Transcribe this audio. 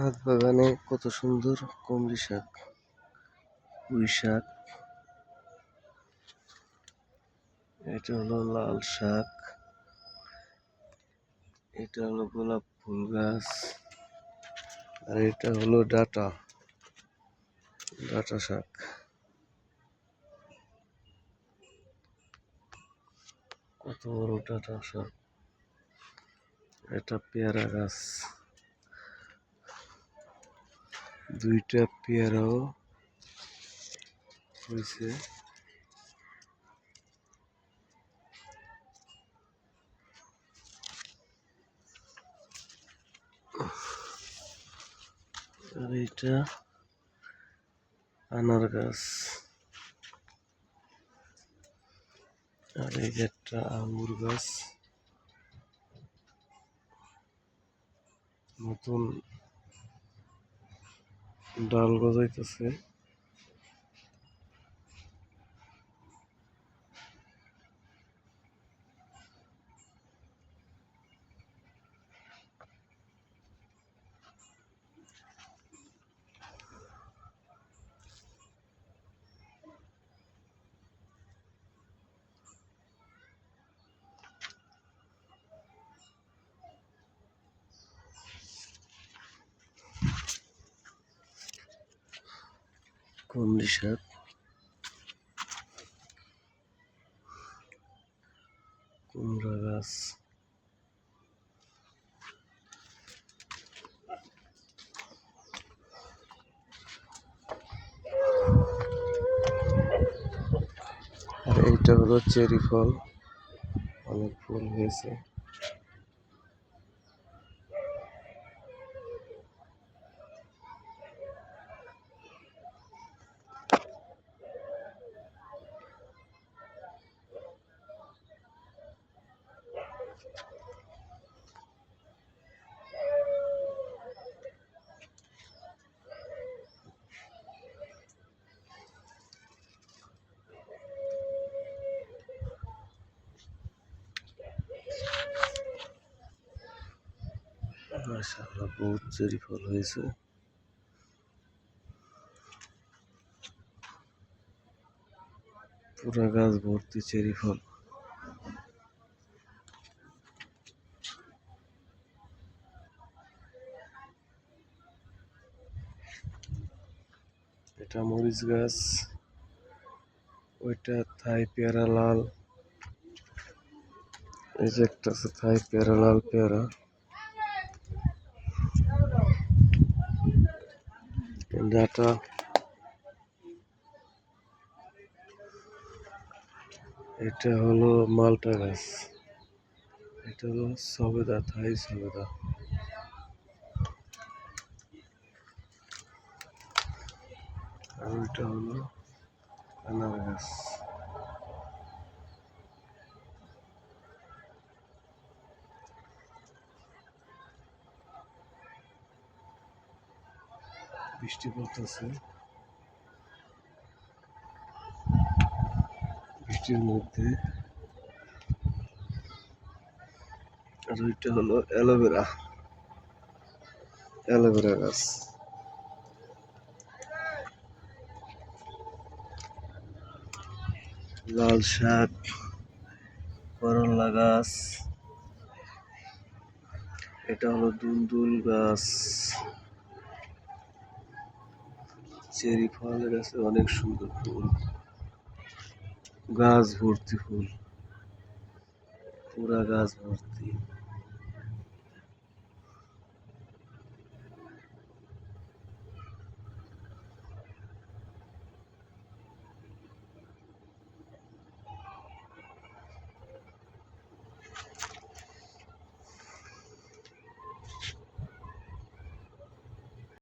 ছাদ বাগানে কত সুন্দর কুমড়ি শাক, পুঁই শাক। এটা হলো লাল শাক। এটা হলো গোলাপ ফুল গাছ। আর এটা হলো ডাটা ডাটা শাক। কত বড় ডাটা শাক। এটা পেয়ারা গাছ। দুইটা পেয়ারাও হয়েছে। আর আনার গাছ। আর এই একটা আঙ্গুর গাছ। নতুন ডাল গজাইতেছে। কুমড়ি শাক কুমড়া গাছ। আর এইটা হলো চেরি ফল। অনেক ফুল হয়েছে। মাশাআল্লাহ, বহুত চেরি ফল হয়েছে। পুরা গাছ ভর্তি চেরি ফল। এটা মরিচ গাছ, ওইটা থাই পেয়ারা লাল। এই যে একটা আছে থাই পেয়ারা, লাল পেয়ারা। ডাটা এটা হলো মালটা গাছ। এটা হলো সবেদা, থাই সবেদা। আর এটা হলো আনার গাছ। বৃষ্টি পড়তেছে। বৃষ্টির মধ্যে। আর ওইটা হলো অ্যালোভেরা। অ্যালোভেরা গাছ। লাল শাক, করলা গাছ। এটা হলো দুলদুল গাছ। চেরি ফল গাছে অনেক সুন্দর ফুল। গাছ ভর্তি ফুল। পুরা গাছ ভর্তি।